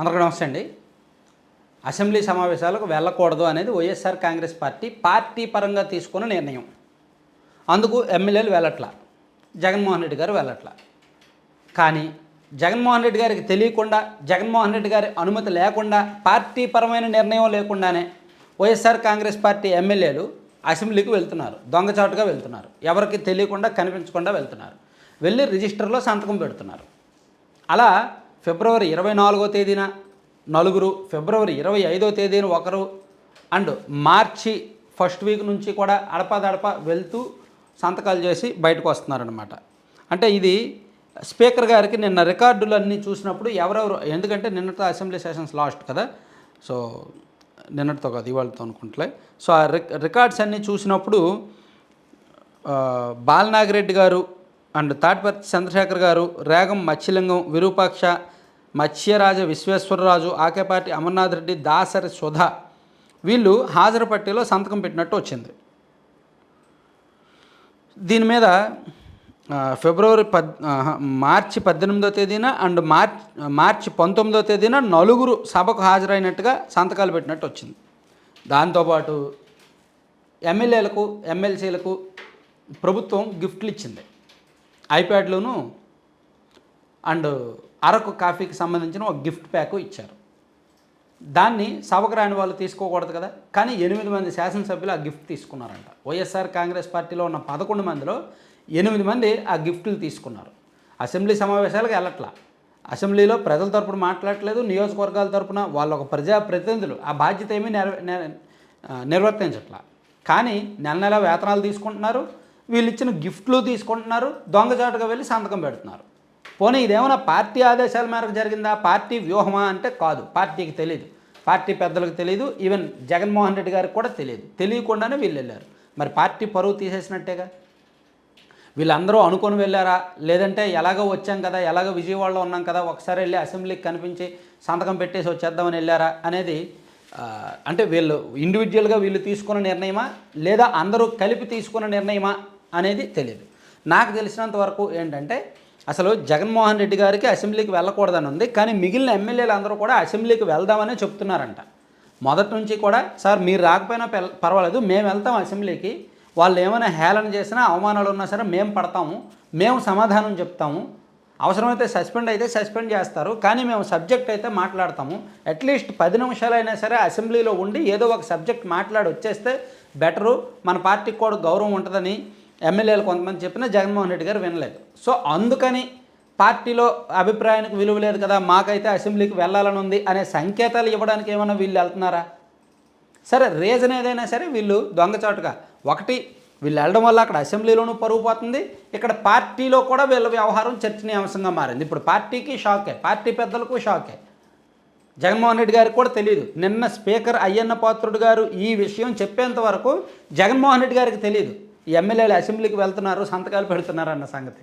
అందరికీ నమస్తే అండి. అసెంబ్లీ సమావేశాలకు వెళ్ళకూడదు అనేది వైఎస్ఆర్ కాంగ్రెస్ పార్టీ పార్టీ పరంగా తీసుకున్న నిర్ణయం. అందుకు ఎమ్మెల్యేలు వెళ్ళట్లా. జగన్మోహన్ రెడ్డి గారు వెళ్ళట్లా. కానీ జగన్మోహన్ రెడ్డి గారికి తెలియకుండా జగన్మోహన్ రెడ్డి గారి అనుమతి లేకుండా పార్టీ పరమైన నిర్ణయం లేకుండానే వైఎస్ఆర్ కాంగ్రెస్ పార్టీ ఎమ్మెల్యేలు అసెంబ్లీకి వెళ్తున్నారు. దొంగచాటుగా వెళ్తున్నారు. ఎవరికి తెలియకుండా కనిపించకుండా వెళ్తున్నారు. వెళ్ళి రిజిస్టర్లో సంతకం పెడుతున్నారు. అలా ఫిబ్రవరి ఇరవై నాలుగో తేదీన నలుగురు ఫిబ్రవరి ఇరవై ఐదో తేదీన ఒకరు అండ్ మార్చి ఫస్ట్ వీక్ నుంచి కూడా అడపాదడప వెళ్తూ సంతకాలు చేసి బయటకు వస్తున్నారనమాట అంటే ఇది స్పీకర్ గారికి నిన్న రికార్డులన్నీ చూసినప్పుడు ఎవరెవరు ఎందుకంటే నిన్నతో అసెంబ్లీ సెషన్స్ లాస్ట్ కదా సో నిన్నటితో కాదు ఇవాళతో అనుకుంటలే. సో ఆ రికార్డ్స్ అన్నీ చూసినప్పుడు బాలనాగిరెడ్డి గారు అండ్ తాటిపర్తి చంద్రశేఖర్ గారు రేగం మత్స్యలింగం విరూపాక్ష మత్స్యరాజ విశ్వేశ్వరరాజు ఆకేపాటి అమర్నాథ్ రెడ్డి దాసరి సుధ వీళ్ళు హాజరు పట్టీలో సంతకం పెట్టినట్టు వచ్చింది. దీని మీద ఫిబ్రవరి పద్ మార్చి పద్దెనిమిదో తేదీన అండ్ మార్చ్ మార్చి పంతొమ్మిదో తేదీన నలుగురు సభకు హాజరైనట్టుగా సంతకాలు పెట్టినట్టు వచ్చింది. దాంతోపాటు ఎమ్మెల్యేలకు ఎమ్మెల్సీలకు ప్రభుత్వం గిఫ్ట్లు ఇచ్చింది. ఐప్యాడ్లోనూ అండ్ అరకు కాఫీకి సంబంధించిన ఒక గిఫ్ట్ ప్యాక్ ఇచ్చారు. దాన్ని సభకు రాని వాళ్ళు తీసుకోకూడదు కదా? కానీ ఎనిమిది మంది శాసనసభ్యులు ఆ గిఫ్ట్ తీసుకున్నారంట. వైఎస్ఆర్ కాంగ్రెస్ పార్టీలో ఉన్న పదకొండు మందిలో ఎనిమిది మంది ఆ గిఫ్ట్లు తీసుకున్నారు. అసెంబ్లీ సమావేశాలకు వెళ్ళట్లా. అసెంబ్లీలో ప్రజల తరపున మాట్లాడట్లేదు నియోజకవర్గాల తరపున వాళ్ళు ఒక ప్రజాప్రతినిధులు ఆ బాధ్యత ఏమీ నె- నిర్వర్తించట్లా. కానీ నెల నెల వేతనాలు తీసుకుంటున్నారు వీళ్ళు ఇచ్చిన గిఫ్ట్లు తీసుకుంటున్నారు దొంగచాటుగా వెళ్ళి సంతకం పెడుతున్నారు. పోనీ ఇదేమైనా పార్టీ ఆదేశాల మేరకు జరిగిందా? పార్టీ వ్యూహమా అంటే కాదు. పార్టీకి తెలియదు పార్టీ పెద్దలకు తెలియదు ఈవెన్ జగన్మోహన్ రెడ్డి గారికి కూడా తెలియదు తెలియకుండానే వీళ్ళు వెళ్ళారు మరి పార్టీ పరువు తీసేసినట్టేగా? వీళ్ళందరూ అనుకొని వెళ్ళారా? లేదంటే ఎలాగో వచ్చాం కదా ఎలాగో విజయవాడలో ఉన్నాం కదా ఒకసారి వెళ్ళి అసెంబ్లీకి కనిపించి సంతకం పెట్టేసి వచ్చేద్దామని వెళ్ళారా అనేది అంటే వీళ్ళు ఇండివిజువల్గా వీళ్ళు తీసుకున్న నిర్ణయమా? లేదా అందరూ కలిపి తీసుకున్న నిర్ణయమా అనేది తెలియదు నాకు తెలిసినంత వరకు ఏంటంటే అసలు జగన్మోహన్ రెడ్డి గారికి అసెంబ్లీకి వెళ్ళకూడదని ఉంది కానీ మిగిలిన ఎమ్మెల్యేలు అందరూ కూడా అసెంబ్లీకి వెళ్దామనే చెప్తున్నారంట. మొదటి నుంచి కూడా సార్ మీరు రాకపోయినా పర్వాలేదు మేము వెళ్తాం అసెంబ్లీకి. వాళ్ళు ఏమైనా హేళన చేసినా అవమానాలు ఉన్నా సరే మేము పడతాము మేము సమాధానం చెప్తాము. అవసరమైతే సస్పెండ్ అయితే సస్పెండ్ చేస్తారు కానీ మేము సబ్జెక్ట్ అయితే మాట్లాడతాము. అట్లీస్ట్ పది నిమిషాలైనా సరే అసెంబ్లీలో ఉండి ఏదో ఒక సబ్జెక్ట్ మాట్లాడి వచ్చేస్తే బెటరు. మన పార్టీకి కూడా గౌరవం ఉంటుందని ఎమ్మెల్యేలు కొంతమంది చెప్పినా జగన్మోహన్ రెడ్డి గారు వినలేదు. సో అందుకని పార్టీలో అభిప్రాయానికి విలువ లేదు కదా మాకైతే అసెంబ్లీకి వెళ్ళాలని ఉంది అనే సంకేతాలు ఇవ్వడానికి ఏమైనా వీళ్ళు వెళ్తున్నారా? సరే రీజన్ ఏదైనా సరే వీళ్ళు దొంగచాటుగా. ఒకటి వీళ్ళు వెళ్ళడం వల్ల అక్కడ అసెంబ్లీలోనూ పరుగు పోతుంది. ఇక్కడ పార్టీలో కూడా వీళ్ళ వ్యవహారం చర్చనీయాంశంగా మారింది. ఇప్పుడు పార్టీకి షాకే పార్టీ పెద్దలకు షాకే. జగన్మోహన్ రెడ్డి గారికి కూడా తెలియదు నిన్న స్పీకర్ అయ్యన్న పాత్రుడు గారు ఈ విషయం చెప్పేంత వరకు జగన్మోహన్ రెడ్డి గారికి తెలియదు ఎమ్మెల్యేలు అసెంబ్లీకి వెళ్తున్నారు సంతకాలు పెడుతున్నారు అన్న సంగతి.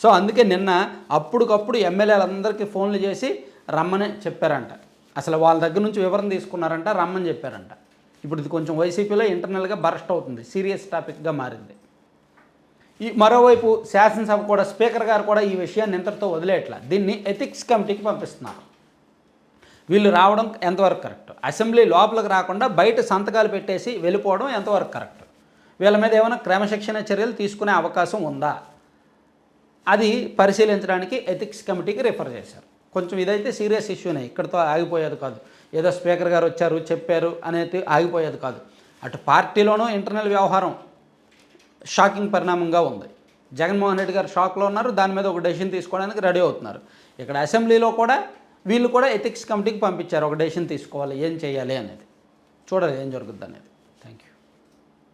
సో అందుకే నిన్న అప్పటికప్పుడు ఎమ్మెల్యేలందరికీ ఫోన్లు చేసి రమ్మని చెప్పారంట. అసలు వాళ్ళ దగ్గర నుంచి వివరణ తీసుకున్నారంట రమ్మని చెప్పారంట. ఇప్పుడు ఇది కొంచెం వైసీపీలో ఇంటర్నల్గా బరస్ట్ అవుతుంది సీరియస్ టాపిక్గా మారింది. ఈ మరోవైపు శాసనసభ కూడా స్పీకర్ గారు కూడా ఈ విషయాన్ని ఇంతటితో వదిలేయట్లా. దీన్ని ఎథిక్స్ కమిటీకి పంపిస్తున్నారు. వీళ్ళు రావడం ఎంతవరకు కరెక్ట్? అసెంబ్లీ లోపలికి రాకుండా బయట సంతకాలు పెట్టేసి వెళ్ళిపోవడం ఎంతవరకు కరెక్ట్? వీళ్ళ మీద ఏమైనా క్రమశిక్షణ చర్యలు తీసుకునే అవకాశం ఉందా? అది పరిశీలించడానికి ఎథిక్స్ కమిటీకి రిఫర్ చేశారు. కొంచెం ఇదైతే సీరియస్ ఇష్యూనే ఇక్కడతో ఆగిపోయేది కాదు. ఏదో స్పీకర్ గారు వచ్చారు చెప్పారు అనేది ఆగిపోయేది కాదు. అటు పార్టీలోనూ ఇంటర్నల్ వ్యవహారం షాకింగ్ పరిణామంగా ఉంది. జగన్మోహన్ రెడ్డి గారు షాక్లో ఉన్నారు దాని మీద ఒక డెసిషన్ తీసుకోవడానికి రెడీ అవుతున్నారు. ఇక్కడ అసెంబ్లీలో కూడా వీళ్ళు కూడా ఎథిక్స్ కమిటీకి పంపించారు ఒక డెసిషన్ తీసుకోవాలి ఏం చేయాలి అనేది. చూడాలి ఏం జరుగుద్ది అనేది.